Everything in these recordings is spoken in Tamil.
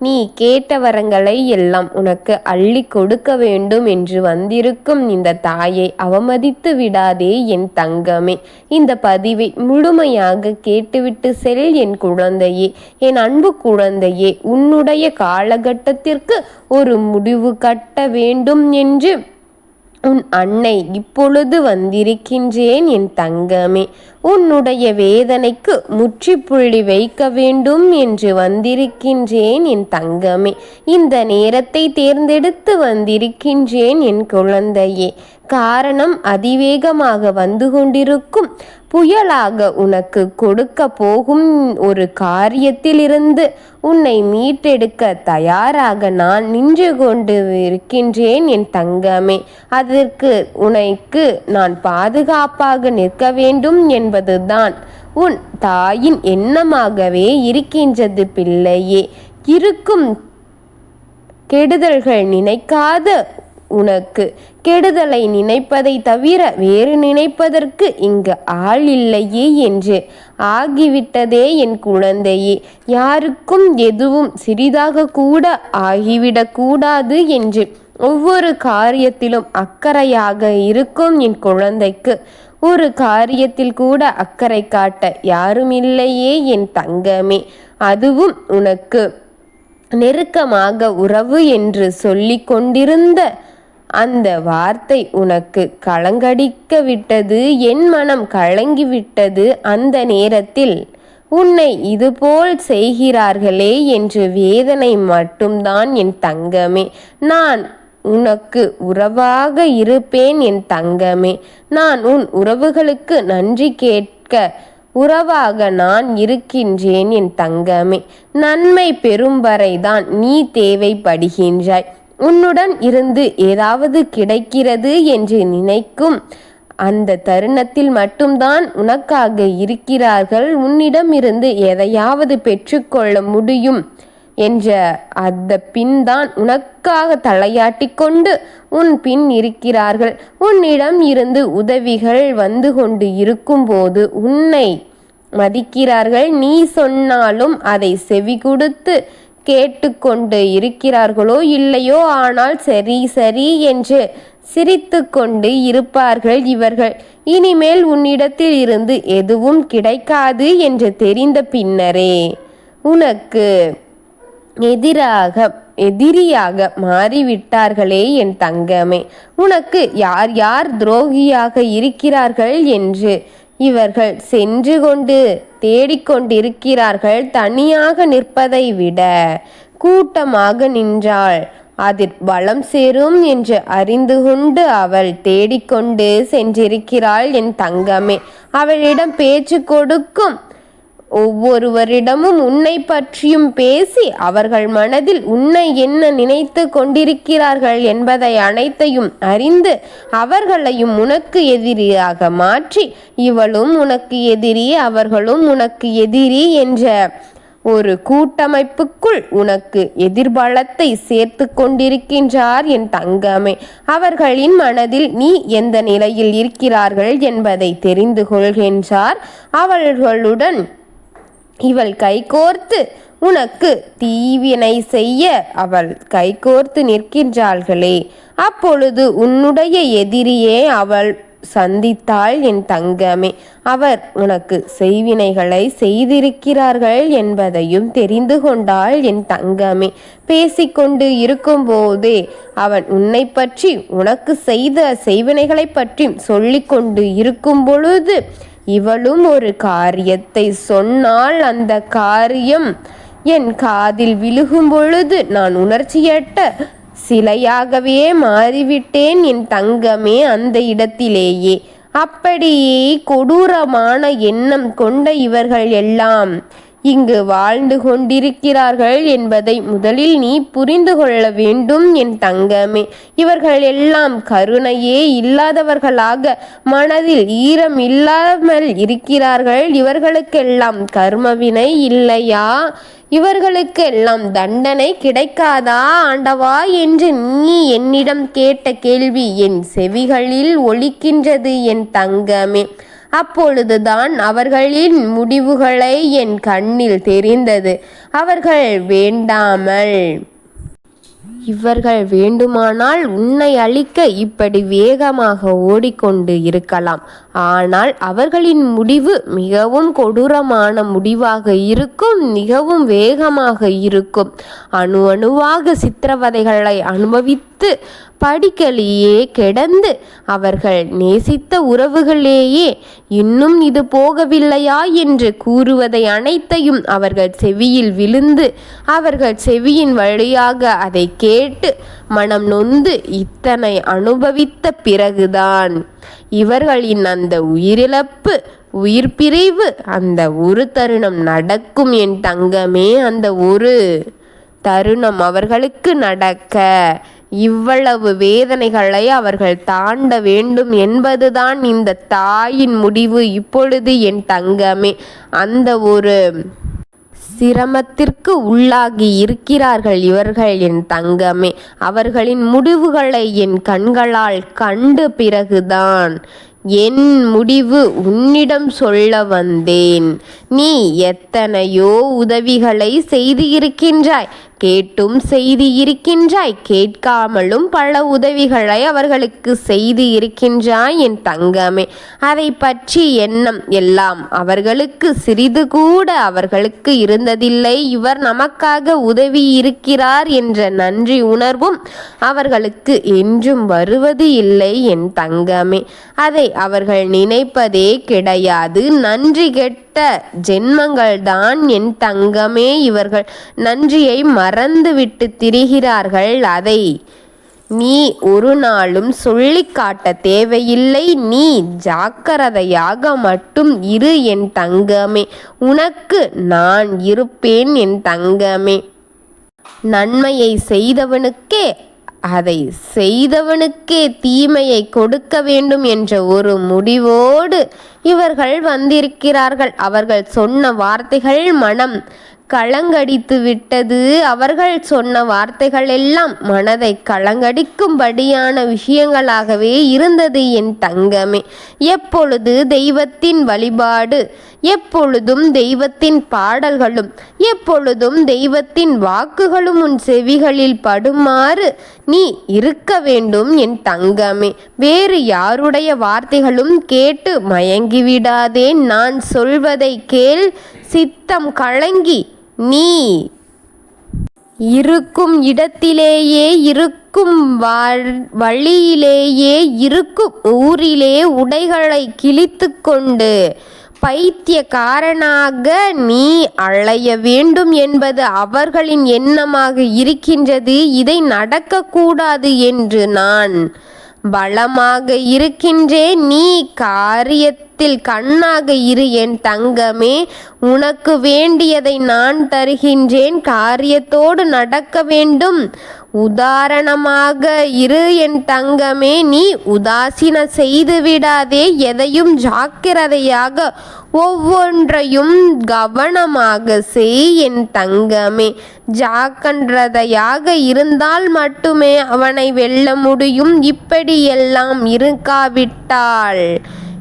நீ கேட்ட வரங்களை எல்லாம் உனக்கு அள்ளி கொடுக்க வேண்டும் என்று வந்திருக்கும் இந்த தாயை அவமதித்து விடாதே என் தங்கமே. இந்த பதிவை முழுமையாக கேட்டுவிட்டு செல் என் குழந்தையே. என் அன்பு குழந்தையே உன்னுடைய காலகட்டத்திற்கு ஒரு முடிவு கட்ட வேண்டும் என்று உன் அன்னை இப்பொழுது வந்திருக்கின்றேன் என் தங்கமே. உன்னுடைய வேதனைக்கு முற்றுப்புள்ளி வைக்க வேண்டும் என்று வந்திருக்கின்றேன் என் தங்கமே. இந்த நேரத்தை தேர்ந்தெடுத்து வந்திருக்கின்றேன் என் குழந்தையே. காரணம் அதிவேகமாக வந்து கொண்டிருக்கும் புயலாக உனக்கு கொடுக்க போகும் ஒரு காரியத்திலிருந்து உன்னை மீட்டெடுக்க தயாராக நான் நின்று கொண்டு இருக்கின்றேன் என் தங்கமே. அதற்கு உனக்கு நான் பாதுகாப்பாக நிற்க வேண்டும் என்பதுதான் உன் தாயின் எண்ணமாகவே இருக்கின்றது பிள்ளையே. இருக்கும் கெடுதல்கள் நினைக்காத உனக்கு. கெடுதலை நினைப்பதை தவிர வேறு நினைப்பதற்கு இங்கு ஆள் இல்லையே என்று. ஆகிவிட்டதே என் குழந்தையே யாருக்கும் எதுவும் சிறிதாக கூட ஆகிவிடக்கூடாது என்று. ஒவ்வொரு காரியத்திலும் அக்கறையாக இருக்கும் என் குழந்தைக்கு. ஒரு காரியத்தில் கூட அக்கறை காட்ட யாரும் இல்லையே என் தங்கமே அதுவும் உனக்கு. நெருக்கமாக உறவு என்று சொல்லிக் கொண்டிருந்த அந்த வார்த்தை உனக்கு கலங்கடிக்க விட்டது என் மனம் கலங்கிவிட்டது அந்த நேரத்தில். உன்னை இதுபோல் செய்கிறார்களே என்று வேதனை மட்டும்தான் என் தங்கமே. நான் உனக்கு உறவாக இருப்பேன் என் தங்கமே. நான் உன் உறவுகளுக்கு நன்றி கேட்க உறவாக நான் இருக்கின்றேன் என் தங்கமே. நன்மை பெறும் வரைதான் நீ தேவைப்படுகின்றாய். உன்னுடன் இருந்து ஏதாவது கிடைக்கிறது என்று நினைக்கும் அந்த தருணத்தில் மட்டும்தான் உனக்காக இருக்கிறார்கள். உன்னிடம் இருந்து எதையாவது பெற்றுக்கொள்ள முடியும் என்ற அந்த பின் தான் உனக்காக தலையாட்டி கொண்டு உன் பின் இருக்கிறார்கள். உன்னிடம் இருந்து உதவிகள் வந்து கொண்டு இருக்கும்போது உன்னை மதிக்கிறார்கள். நீ சொன்னாலும் அதை செவி கொடுத்து கேட்டுக்கொண்டு இருக்கிறார்களோ இல்லையோ ஆனால் சரி சரி என்று சிரித்து கொண்டு இருப்பார்கள் இவர்கள். இனிமேல் உன்னிடத்தில் இருந்து எதுவும் கிடைக்காது என்று தெரிந்த பின்னரே உனக்கு எதிராக எதிரியாக மாறிவிட்டார்களே என் தங்கமே. உனக்கு யார் யார் துரோகியாக இருக்கிறார்கள் என்று இவர்கள் சென்று கொண்டு தேடிக்கொண்டிருக்கிறார்கள் தனியாக நிற்பதை விட. கூட்டமாக நின்றாள். அதில் பலம் சேரும் என்று அறிந்து கொண்டு அவள் தேடிக்கொண்டு சென்றிருக்கிறாள் என் தங்கமே. அவளிடம் பேச்சு கொடுக்கும். ஒவ்வொருவரிடமும் உன்னை பற்றியும் பேசி அவர்கள் மனதில் உன்னை என்ன நினைத்து கொண்டிருக்கிறார்கள் என்பதை அனைத்தையும் அறிந்து அவர்களையும் உனக்கு எதிரியாக மாற்றி இவளும் உனக்கு எதிரி அவர்களும் உனக்கு எதிரி என்ற ஒரு கூட்டமைப்புக்குள் உனக்கு எதிர்பலத்தை சேர்த்து கொண்டிருக்கின்றார் என் தங்கமே. அவர்களின் மனதில் நீ எந்த நிலையில் இருக்கிறார்கள் என்பதை தெரிந்து கொள்கின்றார். அவர்களுடன் இவள் கைகோர்த்து உனக்கு தீவினை செய்ய அவள் கைகோர்த்து நிற்கின்றாள்களே. அப்பொழுது உன்னுடைய எதிரியே அவள் சந்தித்தாள் என் தங்கமே. அவர் உனக்கு செய்வினைகளை செய்திருக்கிறார்கள் என்பதையும் தெரிந்து கொண்டாள் என் தங்கமே. பேசிக்கொண்டு இருக்கும்போதே அவன் உன்னை பற்றி உனக்கு செய்த செய்வினைகளை பற்றி சொல்லிக்கொண்டு இருக்கும் பொழுது இவளும் ஒரு காரியத்தை சொன்னால் அந்த காரியம் என் காதில் விழுகும் பொழுது நான் உணர்ச்சியட்ட சிலையாகவே மாறிவிட்டேன் என் தங்கமே அந்த இடத்திலேயே. அப்படியே கொடூரமான எண்ணம் கொண்ட இவர்கள் எல்லாம் இங்கு வாழ்ந்து கொண்டிருக்கிறார்கள் என்பதை முதலில் நீ புரிந்து கொள்ள வேண்டும் என் தங்கமே. இவர்கள் எல்லாம் கருணையே இல்லாதவர்களாக மனதில் ஈரம் இல்லாமல் இருக்கிறார்கள். இவர்களுக்கெல்லாம் கர்மவினை இல்லையா? இவர்களுக்கெல்லாம் தண்டனை கிடைக்காதா? ஆண்டவா என்று நீ என்னிடம் கேட்ட கேள்வி என் செவிகளில் ஒலிக்கின்றது என் தங்கமே. அப்பொழுதுதான் அவர்களின் முடிவுகளை என் கண்ணில் தெரிந்தது. அவர்கள் வேண்டாமல். இவர்கள் வேண்டுமானால் உன்னை அழிக்க இப்படி வேகமாக ஓடிக்கொண்டு இருக்கலாம். ஆனால் அவர்களின் முடிவு மிகவும் கொடூரமான முடிவாக இருக்கும் மிகவும் வேகமாக இருக்கும். அணு அணுவாக சித்திரவதைகளை அனுபவித்து படிக்கலியே கிடந்து அவர்கள் நேசித்த உறவுகளேயே இன்னும் இது போகவில்லையா என்று கூறுவதை அனைத்தையும் அவர்கள் செவியில் விழுந்து அவர்கள் செவியின் வழியாக அதை கேட்டு மனம் நொந்து இத்தனை அனுபவித்த பிறகுதான் இவர்களின் அந்த உயிரிழப்பு உயிர் பிரிவு அந்த ஒரு தருணம் நடக்கும் என் தங்கமே அந்த ஒரு தருணம் அவர்களுக்கு நடக்க இவ்வளவு வேதனைகளை அவர்கள் தாண்ட வேண்டும் என்பதுதான் இந்த தாயின் முடிவு. இப்பொழுது என் தங்கமே அந்த ஒரு சிரமத்திற்கு உள்ளாகி இருக்கிறார்கள் இவர்கள் என் தங்கமே. அவர்களின் முடிவுகளை என் கண்களால் கண்டு பிறகுதான் என் முடிவு உன்னிடம் சொல்ல வந்தேன். நீ எத்தனையோ உதவிகளை செய்து இருக்கின்றாய் கேட்டும் செய்து இருக்கின்றாய். கேட்காமலும் பல உதவிகளை அவர்களுக்கு செய்து இருக்கின்றாய் என் தங்கமே. அதை பற்றி எண்ணம் எல்லாம் அவர்களுக்கு சிறிது கூட அவர்களுக்கு இருந்ததில்லை. இவர் நமக்காக உதவி இருக்கிறார் என்ற நன்றி உணர்வும் அவர்களுக்கு என்றும் வருவது இல்லை என் தங்கமே. அதை அவர்கள் நினைப்பதே கிடையாது. நன்றி கெட்ட ஜென்மங்கள்தான் என் தங்கமே. இவர்கள் நன்றியை மறந்துவிட்டு திரிகிறார்கள் அதை. நீ ஒரு நாளும் சொல்லி காட்ட தேவையில்லை. நீ ஜாக்கிரதையாக மட்டும் இரு என் தங்கமே. உனக்கு நான் இருப்பேன் என் தங்கமே. நன்மையை செய்தவனுக்கே அதை செய்தவனுக்கே தீமையை கொடுக்க வேண்டும் என்ற ஒரு முடிவோடு இவர்கள் வந்திருக்கிறார்கள். அவர்கள் சொன்ன வார்த்தைகள் மனம் களங்கடித்து விட்டது அவர்கள் சொன்ன வார்த்தைகள் எல்லாம் மனதை களங்கடிக்கும்படியான விஷயங்களாகவே இருந்தது என் தங்கமே. எப்பொழுது தெய்வத்தின் வழிபாடு எப்பொழுதும் தெய்வத்தின் பாடல்களும் எப்பொழுதும் தெய்வத்தின் வாக்குகளும் உன் செவிகளில் படுமாறு நீ இருக்க வேண்டும் என் தங்கமே. வேறு யாருடைய வார்த்தைகளும் கேட்டு மயங்கிவிடாதே. நான் சொல்வதை கேள் சித்தம் கலங்கி நீ இருக்கும் இடத்திலேயே இருக்கும் வழியிலேயே இருக்கும் ஊரிலே உடைகளை கிழித்து கொண்டு பைத்தியக்காரனாக நீ அழைய வேண்டும் என்பது அவர்களின் எண்ணமாக இருக்கின்றது. இதை நடக்கக்கூடாது என்று நான் பலமாக இருக்கின்றேன். நீ காரியத்தில் கண்ணாக இரு என் தங்கமே உனக்கு வேண்டியதை நான் தருகின்றேன் காரியத்தோடு நடக்க வேண்டும். உதாரணமாக இரு என் தங்கமே நீ உதாசீன செய்து விடாதே எதையும் ஜாக்கிரதையாக ஒவ்வொன்றையும் கவனமாக செய் என் தங்கமே. ஜாக்கன்றதையாக இருந்தால் மட்டுமே அவனை வெல்ல முடியும் இப்படியெல்லாம் இருக்காவிட்டால்.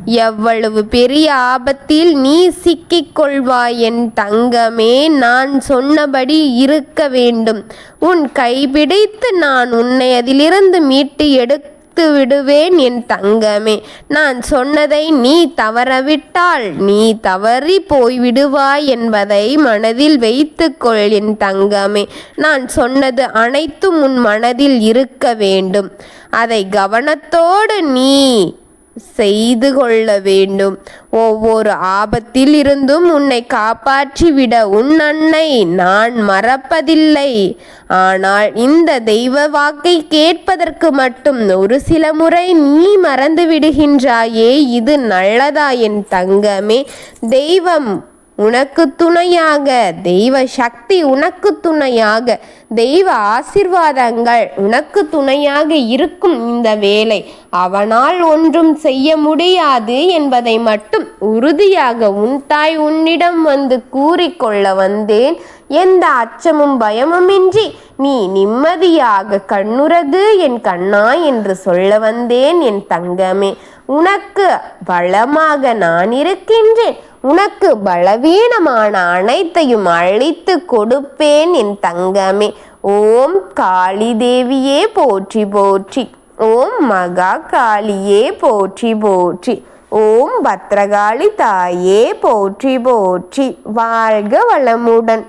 எவ்வளவு பெரிய ஆபத்தில் நீ சிக்கிக் கொள்வாய் என் தங்கமே நான் சொன்னபடி இருக்க வேண்டும். உன் கைபிடித்து நான் உன்னை அதிலிருந்து மீட்டு எடுக்க விடுவேன் என் தங்கமே. நான் சொன்னதை நீ தவறவிட்டால் நீ தவறி போய்விடுவாய் என்பதை மனதில் வைத்துக்கொள் என் தங்கமே. நான் சொன்னது அனைத்தும் உன் மனதில் இருக்க வேண்டும். அதை கவனத்தோடு நீ செய்து கொள்ள வேண்டும். ஒவ்வொரு ஆபத்தில் இருந்தும் உன்னை காப்பாற்றிவிட உன் அன்னை நான் மறப்பதில்லை. ஆனால் இந்த தெய்வ வாக்கை கேட்பதற்கு மட்டும் ஒரு சில முறை நீ மறந்து விடுகின்றாயே இது நல்லதா என் தங்கமே? தெய்வம் உனக்கு துணையாக தெய்வ சக்தி உனக்கு துணையாக தெய்வ ஆசிர்வாதங்கள் உனக்கு துணையாக இருக்கும் இந்த வேலை. அவனால் ஒன்றும் செய்ய முடியாது என்பதை மட்டும் உறுதியாக உன் தாய் உன்னிடம் வந்து கூறிக்கொள்ள வந்தேன். எந்த அச்சமும் பயமுமின்றி நீ நிம்மதியாக கண்ணுறது என் கண்ணா என்று சொல்ல வந்தேன் என் தங்கமே. உனக்கு பலமாக நான் இருக்கின்றேன். உனக்கு பலவீனமான அனைத்தையும் அழித்து கொடுப்பேன் என் தங்கமே. ஓம் காளி தேவியே போற்றி போற்றி. ஓம் மகா காளியே போற்றி போற்றி. ஓம் பத்ரகாளி தாயே போற்றி போற்றி. வாழ்க வளமுடன்.